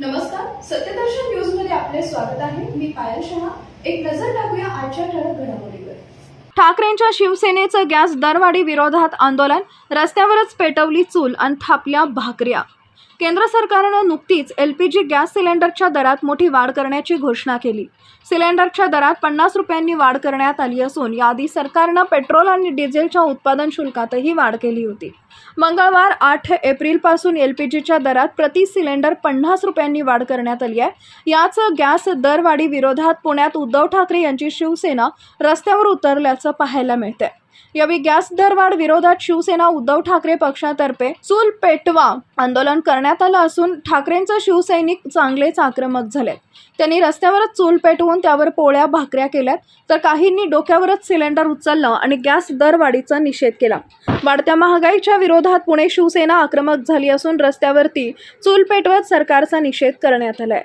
नमस्कार सत्यदर्शन न्यूजमध्ये आपले स्वागत आहे. मी पायल शहा. एक नजर टाकूया आजच्या ठळक घडामोडीवर. ठाकरेंच्या शिवसेनेचं गॅस दरवाढी विरोधात आंदोलन रस्त्यावरच पेटवली चूल आणि थापल्या भाकऱ्या. केंद्र सरकारनं नुकतीच एल पी जी गॅस सिलेंडरच्या दरात मोठी वाढ करण्याची घोषणा केली. सिलेंडरच्या दरात पन्नास रुपयांनी वाढ करण्यात आली असून याआधी सरकारनं पेट्रोल आणि डिझेलच्या उत्पादन शुल्कातही वाढ केली होती. मंगळवार आठ एप्रिलपासून एल पी जीच्या दरात प्रति सिलेंडर पन्नास रुपयांनी वाढ करण्यात आली आहे. याच गॅस दरवाढी विरोधात पुण्यात उद्धव ठाकरे यांची शिवसेना रस्त्यावर उतरल्याचं पाहायला मिळतंय. यावेळी गॅस दरवाढ विरोधात शिवसेना उद्धव ठाकरे पक्षातर्फे चूल पेटवा आंदोलन करण्यात आलं असून ठाकरेंचे शिवसैनिक चांगलेच आक्रमक झालेत. त्यांनी रस्त्यावरच चूल पेटवून त्यावर पोळ्या भाकऱ्या केल्यात तर काहींनी डोक्यावरच सिलेंडर उचललं आणि गॅस दरवाढीचा निषेध केला. वाढत्या महागाईच्या विरोधात पुणे शिवसेना आक्रमक झाली असून रस्त्यावरती चूल पेटवत सरकारचा निषेध करण्यात आलाय.